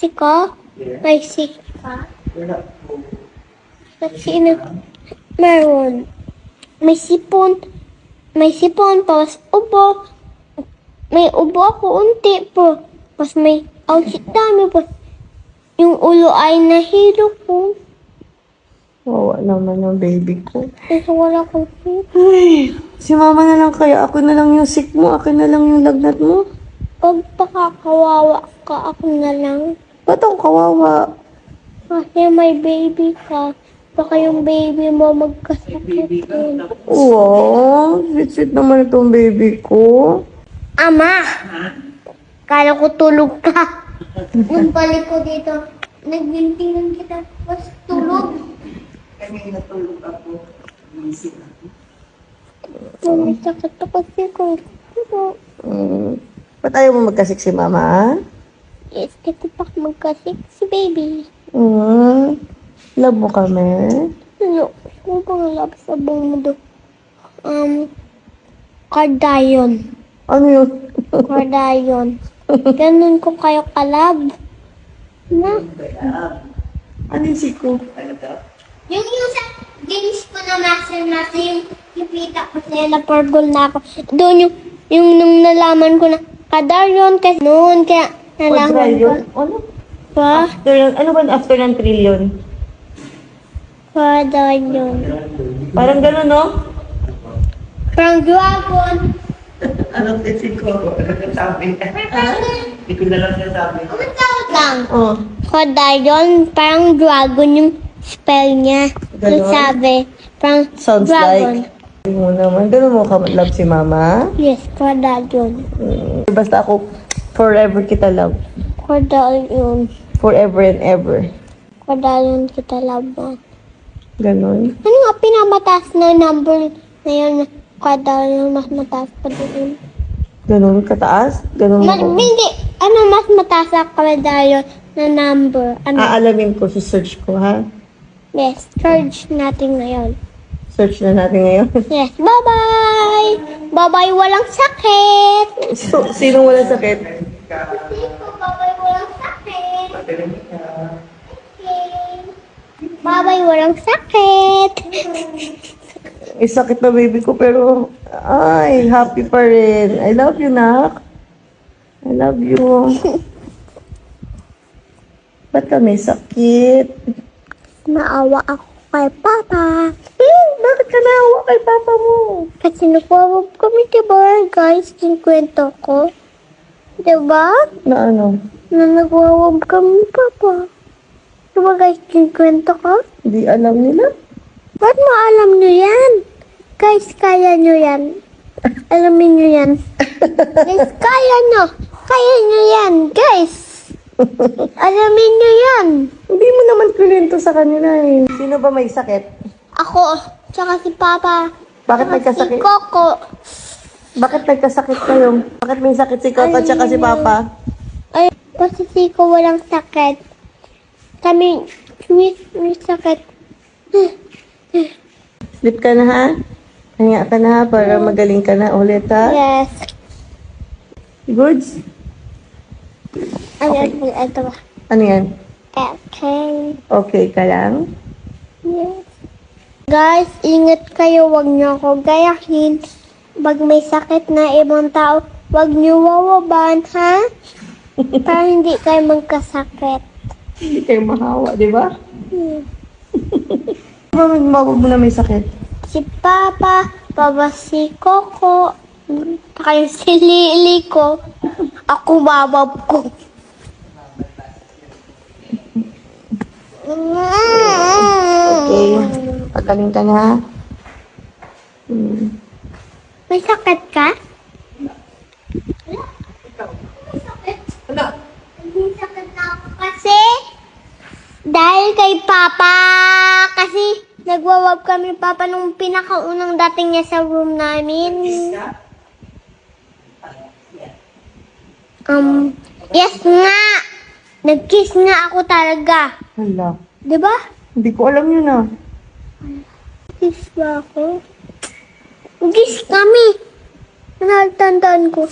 Siko? Yeah. May sick ka? Wala po. Kasi ina, meron. May sipon. May sipon, tapos ubo. May ubo ako unti po. Tapos may outfit dami po. Yung ulo ay nahilo po. Wawa naman ang baby ko. Kasi wala kong fit. Ay, si mama na lang kaya. Ako na lang yung sick mo. Ako na lang yung lagnat mo. Pag pakakawawa ka, ako na lang. Ba't ako kawawa? Kasi may baby ka. Baka yung baby mo magkasakit din. Wow, sweet-sweet naman itong baby ko. Ama! Kala ko tulog ka. Nagbalik ko dito. Nagbintingan kita. Tapos tulog. Kami natulog ako. Iisip ako. May sakit ako. Pero, Mm. Ba't ayaw mo magkasik si mama? Yes, kasi pa magkasik si baby. Mm. Love mo kami? Ano, kung pang love sa buong mundo. Um, Cardayon. Ano yun? Cardayon. Ganun ko kayo kalab. Na? Ano yung siko? ano daw? Yung yung sa games ko na master natin, yung nakita ko sa'yo na purple na ako. Doon yung, yung nung nalaman ko na kadaryon kasi noon, kaya nalaman ko. Ano? Pa? After, ano ba after ng trillion? Kadaryon. Parang gano'n, no? Parang dragon. Anong kasi ko? Ano nasabi? Hindi ko na lang nasabi. Anong tawag lang? Oh. Kadaryon, parang dragon yung spell niya. Yung Ganon? sabi. Parang Sounds dragon. like. Hindi mo naman. Gano'n mo ka love si mama? Yes, kadaryon. Mm. Basta ako, forever kita love. Kadaryon. Forever and ever. Kadaryon kita laban. Ganon. Ano nga pinamataas na number na yun? Yung mas mataas pa doon. Ganon kataas? Ganon Ma- mo. hindi. Ano mas mataas sa yun na number? Ano? Aalamin ko, search ko, ha? yes. Charge natin ngayon. Search na natin ngayon. Yes. Bye-bye! Bye-bye! Walang sakit! so, sinong wala sakit? Bye-bye! Walang sakit! Bye-bye! Walang sakit! May sakit na baby ko, pero, ay, happy pa rin. I love you, nak. I love you. Ba't ka may sakit? Naawa ako kay Papa. Bakit ka naawa kay papa mo? Kasi nagwawag kami, diba, guys? Yung kwento ko. Diba? Na ano? Na nagwawag kami, Papa. Diba, guys, yung kwento ko? Hindi alam nila. Ba't mo alam nyo yan? Guys, kaya nyo yan. Alamin nyo yan. guys, kaya nyo. Kaya nyo yan, guys. Alamin nyo yan. Hindi mo naman kulento sa kanila eh. Sino ba may sakit? Ako, tsaka si Papa. Bakit tsaka nagkasakit? Si Coco. Bakit nagkasakit kayo? Bakit may sakit si Coco at saka si Papa? Ay, kasi si ko walang sakit. Kami, may, may sakit. Sleep ka na ha? Kanya ka na ha para magaling ka na ulit ha? Yes. Goods? Ay, ito, ito ba? Ano yan? Okay. Okay ka lang? Guys, ingat kayo. Huwag niyo ako gayahin. Pag may sakit na ibang tao, huwag niyo wawaban, ha? Para hindi kayo magkasakit. Hindi kayo mahawa, di ba? Hmm. Bakit mawag mo na may sakit? Si Papa, Papa si Coco, kaya si Lily ko. Ako babab ko. Okay. Pagaling ka na ha? Hmm. May sakit ka? Wala. May sakit na ako kasi dahil kay Papa kasi nagwawag kami Papa nung pinakaunang dating niya sa room namin. Um, yes nga. Nag-kiss nga ako talaga. Hala. 'Di ba? Hindi ko alam yun ah. Kiss ba ako? Kiss kami. Natandaan ko.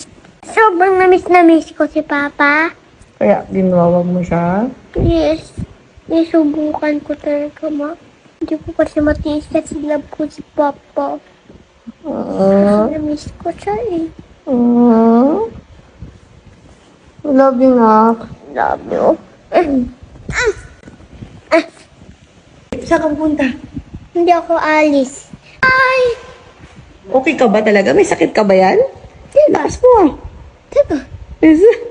Sobrang na-miss na miss ko si Papa. Kaya ginawa mo siya? Yes. Nisubukan ko talaga, ma. Hindi ko kasi matiis kasi love ko si Papa. Ah, Namiss ko siya eh. ah. I love you, Nak. Love you. Saan ka pupunta? Hindi ako alis. Ay! Okay ka ba talaga? May sakit ka ba yan? Lakas mo ah. Diba? Is-